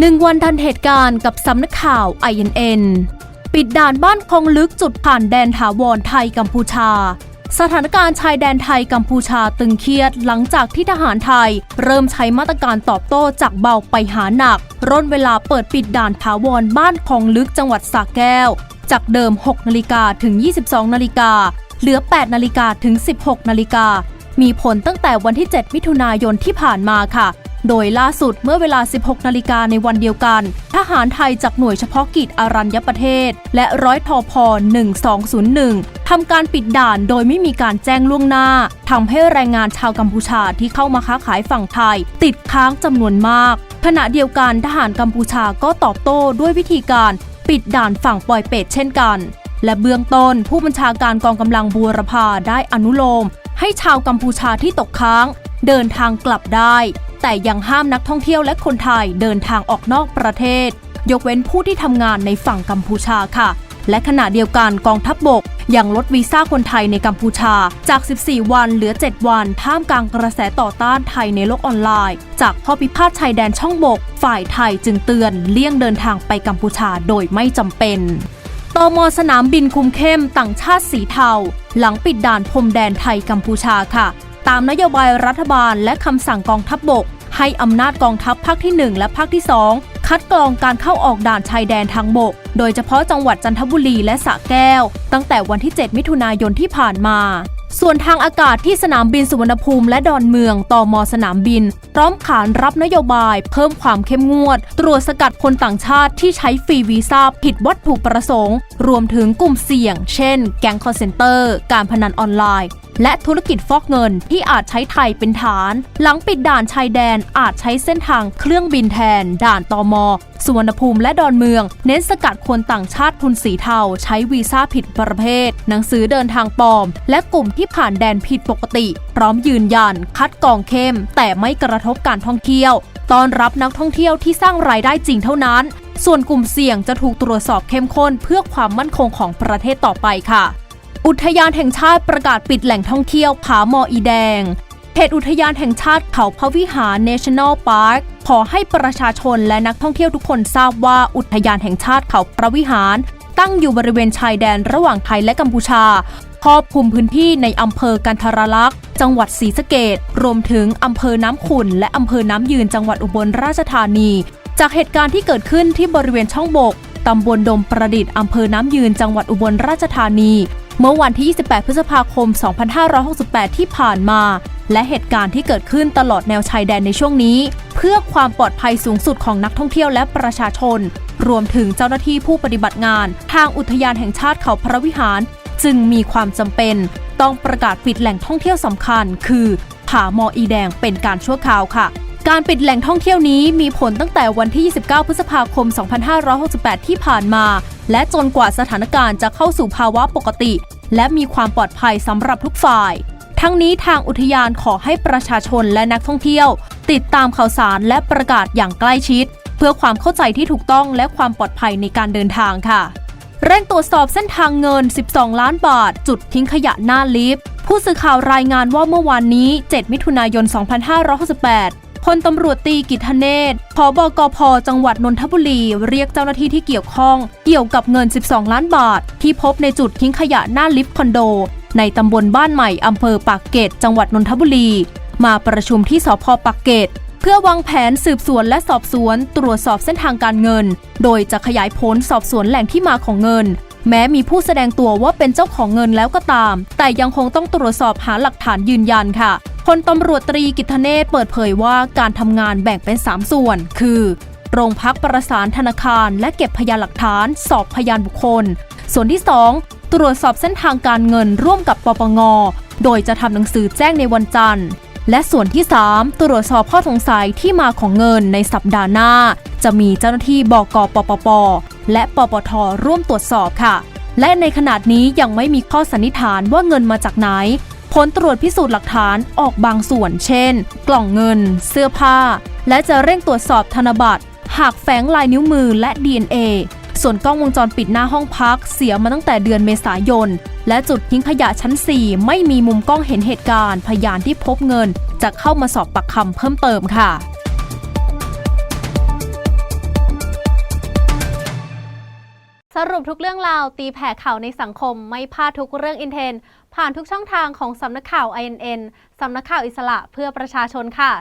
หนึ่งวันทันเหตุการณ์กับสำนักข่าว INN ปิดด่านบ้านคลองลึกจุดผ่านแดนถาวรไทยกัมพูชา สถานการณ์ชายแดนไทยกัมพูชาตึงเครียดหลังจากที่ทหารไทย เริ่มใช้มาตรการตอบโต้จากเบาไปหาหนัก ร่นเวลาเปิดปิดด่านถาวรบ้านคลองลึกจังหวัดสระแก้ว จากเดิม 6นาฬิกาถึง 22นาฬิกาเหลือ 8นาฬิกาถึง 16นาฬิกามีผลตั้งแต่วันที่ 7 มิถุนายนที่ผ่านมาค่ะ โดยล่าสุดเมื่อเวลา 16 นาฬิกาในวันเดียวกัน ทหารไทยจากหน่วยเฉพาะกิจอารัญญประเทศ และร้อยทอพอ1201 ทำการปิดด่านโดยไม่มีการแจ้งล่วงหน้า ทำให้แรงงานชาวกัมพูชาที่เข้ามาค้าขายฝั่งไทย ติดค้างจำนวนมาก ขณะเดียวกันทหารกัมพูชาก็ตอบโต้ด้วยวิธีการ ปิดด่านฝั่งปอยเป็ดเช่นกัน และเบื้องต้นผู้บัญชาการกองกำลังบูรพาได้อนุโลม ให้ชาวกัมพูชาที่ตกค้าง เดินทางกลับได้ แต่ยังห้ามนักท่องเที่ยวและคนไทยเดินทางออกนอกประเทศ ยกเว้นผู้ที่ทำงานในฝั่งกัมพูชาค่ะ และขณะเดียวกันกองทัพบบกยังลดวีซ่าคนไทยในกัมพูชาจาก 14 วันเหลือ 7 วัน ท่ามกลางกระแสต่อต้านไทยในโลกออนไลน์ จากข้อพิพาทชายแดนช่องบก ฝ่ายไทยจึงเตือนเลี่ยงเดินทางไปกัมพูชาโดยไม่จำเป็นตมสนามบินคุมเข้มต่างชาติสีเทา หลังปิดด่านพรมแดนไทยกัมพูชาค่ะ ตามนโยบายรัฐบาลและคำสั่งกองทัพบบก ให้อำนาจกองทัพภาคที่ 1 และภาคที่ 2 คัดกรองการเข้าออกด่านชายแดนทางบก โดยเฉพาะจังหวัดจันทบุรีและสระแก้ว ตั้งแต่วันที่ 7 มิถุนายนที่ผ่านมา ส่วนทางอากาศที่สนามบินสุวรรณภูมิและดอนเมืองต่อมอสนามบิน พร้อมขานรับนโยบาย เพิ่มความเข้มงวด ตรวจสกัดคนต่างชาติที่ใช้ฟรีวีซ่าผิดวัตถุประสงค์ รวมถึงกลุ่มเสี่ยง เช่น แก๊งคอร์เซนเตอร์ การพนันออนไลน์ และธุรกิจฟอกเงินที่อาจใช้ไทยเป็นฐาน หลังปิดด่านชายแดนอาจใช้เส้นทางเครื่องบินแทน ด่านตอมสุวรรณภูมิและดอนเมือง เน้นสกัดคนต่างชาติทุนสีเทาใช้วีซ่าผิดประเภท หนังสือเดินทางปลอม และกลุ่มที่ผ่านแดนผิดปกติ พร้อมยืนยัน คัดกรองเข้ม แต่ไม่กระทบการท่องเที่ยวต้อนรับนักท่องเที่ยวที่สร้างรายได้จริงเท่านั้น ส่วนกลุ่มเสี่ยงจะถูกตรวจสอบเข้มข้นเพื่อความมั่นคงของประเทศต่อไปค่ะ อุทยานแห่งชาติประกาศปิดแหล่งท่องเที่ยวผาหมออีแดงเขตอุทยานแห่งชาติเขาพระวิหาร National Park ขอให้ประชาชนและนักท่องเที่ยวทุกคนทราบว่าอุทยานแห่งชาติเขาพระวิหาร ตั้งอยู่บริเวณชายแดนระหว่างไทยและกัมพูชาครอบคลุมพื้นที่ในอำเภอกันทรลักษณ์ จังหวัดศรีสะเกดรวมถึงอำเภอน้ำขุ่นและอำเภอน้ำยืนจังหวัดอุบลราชธานี จากเหตุการณ์ที่เกิดขึ้นที่บริเวณช่องบกตำบลดมประดิษฐ์อำเภอน้ำยืนจังหวัดอุบลราชธานี เมื่อวันที่ 28 พฤษภาคม 2568 ที่ผ่านมา และเหตุการณ์ที่เกิดขึ้นตลอดแนวชายแดนในช่วงนี้ เพื่อความปลอดภัยสูงสุดของนักท่องเที่ยวและประชาชน รวมถึงเจ้าหน้าที่ผู้ปฏิบัติงาน ทางอุทยานแห่งชาติเขาพระวิหาร จึงมีความจำเป็น ต้องประกาศปิดแหล่งท่องเที่ยวสำคัญ คือผาหมออีแดงเป็นการชั่วคราวค่ะการปิดแหล่งท่องเที่ยวนี้มีผลตั้งแต่วันที่ 29 พฤษภาคม 2568 ที่ผ่านมา และจนกว่าสถานการณ์จะเข้าสู่ภาวะปกติ และมีความปลอดภัยสำหรับทุกฝ่าย ทั้งนี้ทางอุทยานขอให้ประชาชนและนักท่องเที่ยว ติดตามข่าวสารและประกาศอย่างใกล้ชิด เพื่อความเข้าใจที่ถูกต้องและความปลอดภัยในการเดินทางค่ะเร่งตรวจสอบเส้นทางเงิน 12 ล้านบาท จุดทิ้งขยะหน้าลิฟต์ ผู้สื่อข่าวรายงานว่าเมื่อวานนี้ 7 มิถุนายน 2568 พลตำรวจตีกิตเนศพบกพจังหวัดนนทบุรี เรียกเจ้าหน้าที่ที่เกี่ยวข้อง เกี่ยวกับเงิน 12 ล้านบาท ที่พบในจุดทิ้งขยะหน้าลิฟต์คอนโด ในตำบลบ้านใหม่อำเภอปากเกร็ดจังหวัดนนทบุรี มาประชุมที่สพปากเกร็ดเพื่อวางแผนสืบสวนและสอบสวน ตรวจสอบเส้นทางการเงิน โดยจะขยายผลสอบสวนแหล่งที่มาของเงิน แม้มีผู้แสดงตัวว่าเป็นเจ้าของเงินแล้วก็ตาม แต่ยังคงต้องตรวจสอบหาหลักฐานยืนยันค่ะ พลตำรวจตรีกิตเนศเปิดเผยว่าการทำงานแบ่งเป็น 3 ส่วน คือ โรงพักประสานธนาคาร และเก็บพยานหลักฐาน สอบพยานบุคคล ส่วนที่ 2 ตรวจสอบเส้นทางการเงินร่วมกับปปง โดยจะทำหนังสือแจ้งในวันจันทร์ และส่วนที่ 3 ตรวจสอบข้อสงสัยที่มาของเงินในสัปดาห์หน้า จะมีเจ้าหน้าที่บกปปป และปปทร่วมตรวจสอบค่ะ และในขณะนี้ยังไม่มีข้อสันนิษฐานว่าเงินมาจากไหน ผลตรวจพิสูจน์หลักฐานออกบางส่วน เช่น กล่องเงิน เสื้อผ้า และจะเร่งตรวจสอบธนบัตร หากแฝงลายนิ้วมือและ DNA ส่วนกล้องวงจรปิดหน้าห้องพักเสียมาตั้งแต่เดือนเมษายน และจุดทิ้งขยะชั้น 4 ไม่มีมุมกล้องเห็นเหตุการณ์ พยานที่พบเงิน จะเข้ามาสอบปากคำเพิ่มเติมค่ะสรุปทุกเรื่องราวตีแผ่ข่าวในสังคมไม่พลาดทุกเรื่องอินเทน ผ่านทุกช่องทางของสำนักข่าว INN สำนักข่าวอิสระเพื่อประชาชนค่ะ